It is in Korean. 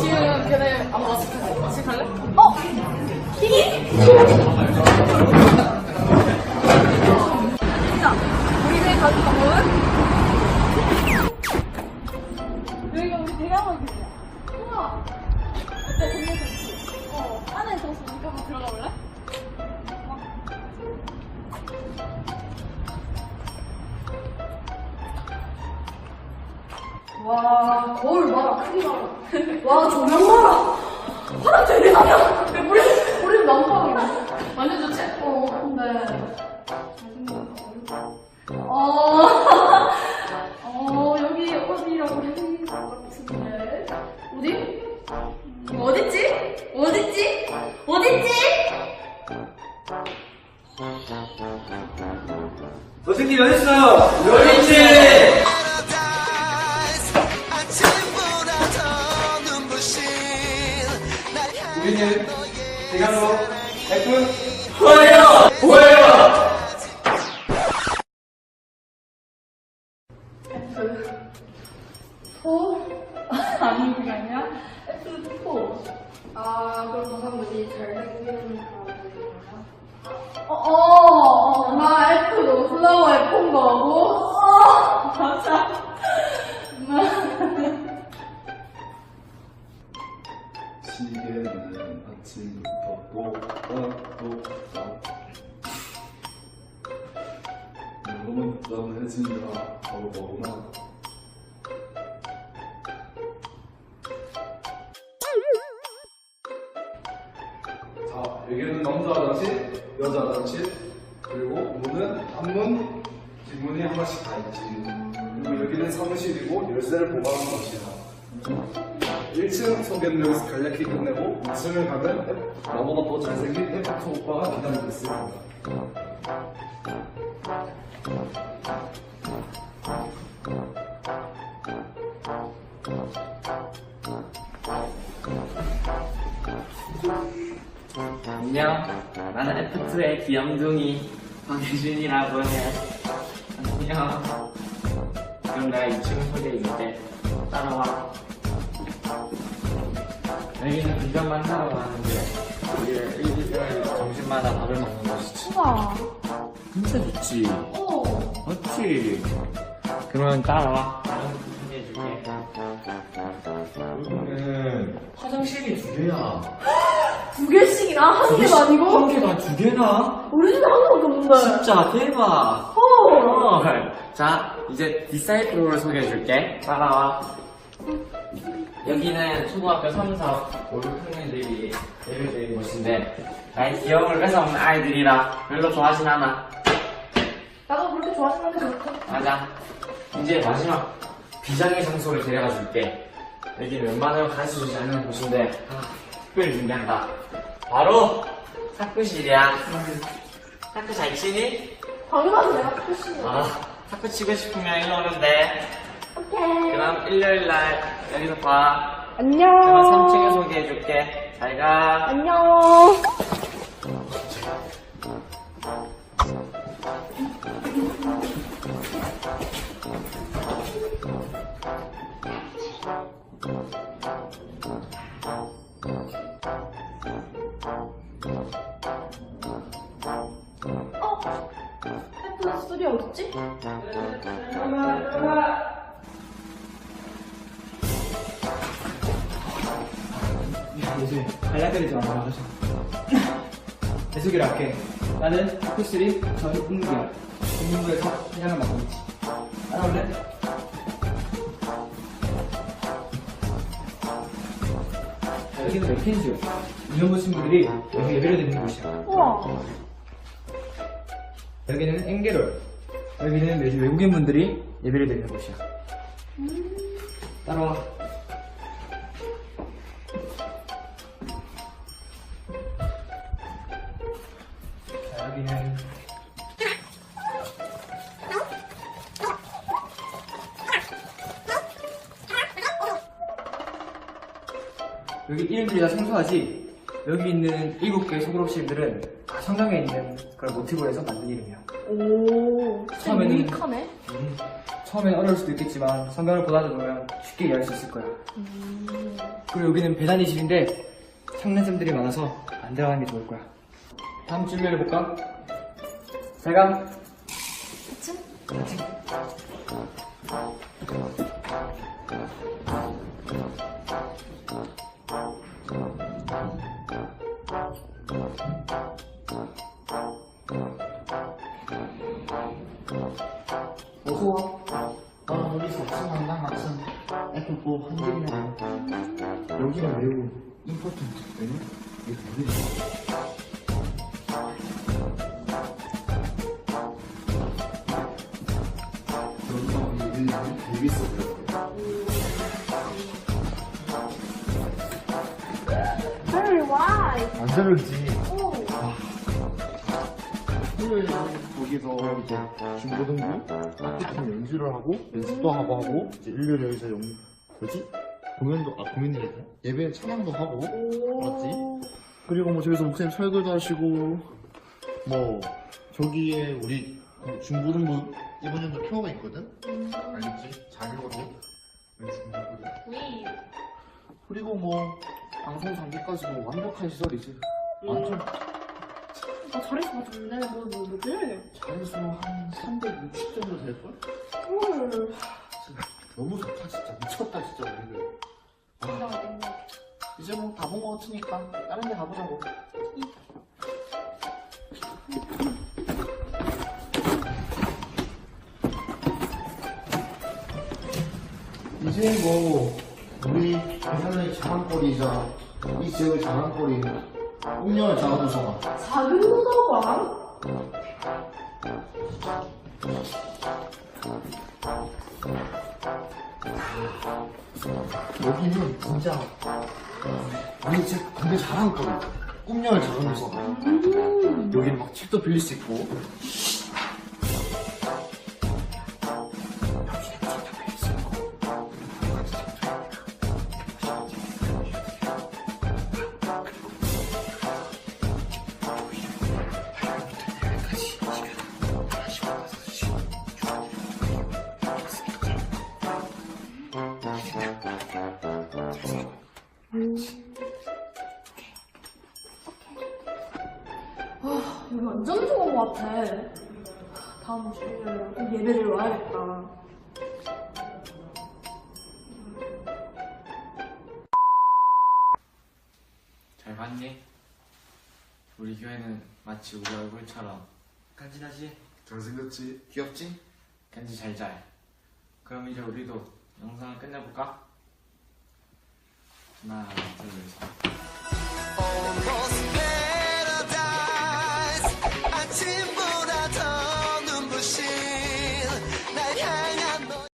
지은 걔네 아마 왔을 텐데 같이 갈래? 어! 피니! 와, 거울 봐라, 크기 봐라. 와, 조명 봐라. 화장실 왜 나냐? 우리, 우리 난방이야. 완전 좋지? 어, 근데. 어, 어, 여기 어디라고 해야 것 같은데. 어디? 어딨지? 어딨지? 어딨지? 너 새끼 어딨어? 여기 있지! 포? 아니, 그게 아니라 F4. 아, 그럼 동사무지 잘 생기는 사람들이구나. 어, 어, 어, 나 F도 플라워 F인 거고. 어, 맞아. 시계는 아침부터 또, 또, 또, 또. 너무 땀해진다. 바로 뭐구나. 여기는 남자 화장실, 여자 화장실, 그리고 문은 앞문, 뒷문이 하나씩 다 있지. 그리고 여기는 사무실이고 열쇠를 보관하는 곳이야. 1층 소개는 여기서 간략히 끝내고 2층을 가면 나보다 더 잘생긴 F 오빠가 기다리고 있을 거야. 안녕. 나는 F2의 귀염둥이 황혜준이라고 해. 안녕. 그럼 내가 2층 소개해줄게. 따라와. 여기는 비전만 사러 가는데 우리를 일주일 점심마다 밥을 먹는 곳이지. 우와. 진짜 좋지. 어. 맞지. 그러면 따라와. 소개해줄게. 여기는 화장실이 두 개야. 두 개씩이나? 한 개도 아니고? 한 개가 두 개나? 우리 집에 한 개밖에 없는데. 진짜 대박. 어. 헐. 자, 이제 디사이프를 소개해줄게. 따라와. 여기는 초등학교 3, 4, 5, 6학년들이 예배 드리는 곳인데, 나의 귀여움을 뺏어먹는 아이들이라 별로 좋아하진 않아. 나도 그렇게 좋아하시는 게 좋고. 맞아. 이제 마지막 비장의 장소를 데려가 줄게. 여기는 웬만하면 갈수 있지 않는 곳인데, 아, 특별히 준비한다. 바로 탁구실이야. 탁구 잘 치니? 당연하지, 내가 표시. 아, 탁구 치고 싶으면 일로 오면 돼. 오케이. 그럼 일요일 날 여기서 봐. 안녕. 그럼 3층에 소개해줄게. 잘 가. 안녕. 어딨지? 마라 하셔. 내 소개를 할게. 나는 학교실이 전인구야. 전인구에서 회장을 맡고 있지. 따라올래? 자, 여기는 맥켄지요. 이현부 친구들이 여기 예배를 드리는 곳이야. 우와. 여기는 앵게롤. 여기는 매주 외국인분들이 예배를 드리는 곳이야. 따라와. 자, 여기는 여기 이름들이 다 생소하지? 여기 있는 일곱 개의 소그룹실들은 다 성경에 있는 그런 모티브로 해서 만든 이름이야. 오. 처음에는- 유익하네. 처음엔 어려울 수도 있겠지만 성경을 보다 보면 쉽게 이해할 수 있을 거야. 그리고 여기는 배단이실인데 장난점들이 많아서 안 들어가는 게 좋을 거야. 다음 질문 해볼까? 잘 가. 그치? 어서 여기는 매우 임포턴트 때문에 이게. 여기가 일일이 되게 있어 Very wide. 안 자르지. 오. 토요일에 거기서 이제 중고등부 아티스트 연주를 하고 연습도 하고 하고 이제 일요일에 여기서 연 뭐지 공연도 아 공연이랬나 예배 찬양도 하고 맞지? 그리고 뭐 저기서 목사님 설교도 하시고 뭐 저기에 우리 중고등부 이번 연도 표가 있거든 알겠지? 잘 읽어도 중고등부 위. 그리고 뭐 방송 장비까지 뭐 완벽한 시설이지 완전 아, 잘해서 맞췄네. 뭐, 뭐, 뭐지? 잘해서 한 360 정도 될걸? 헐. 너무 좋다 진짜 미쳤다 진짜 우리들 굉장하네. 이제 뭐 다 본 거 같으니까 다른 데 가보자고 이제 뭐 우리 회사의 자랑거리이자 이 지역의 자랑거리 운영을 자원도서관 작은 도서관? 진짜 우리 집 근데 자랑거리 꿈여행 자원도서관 여기는 막 책도 빌릴 수 있고 여기 완전 좋은 것 같아. 다음 주에 꼭 예배를 와야겠다. 잘 봤니? 우리 교회는 마치 우리 얼굴처럼 간지나지? 잘생겼지? 귀엽지? 간지 잘잘. 그럼 이제 우리도 영상을 끝내볼까? 하나, 둘, 셋.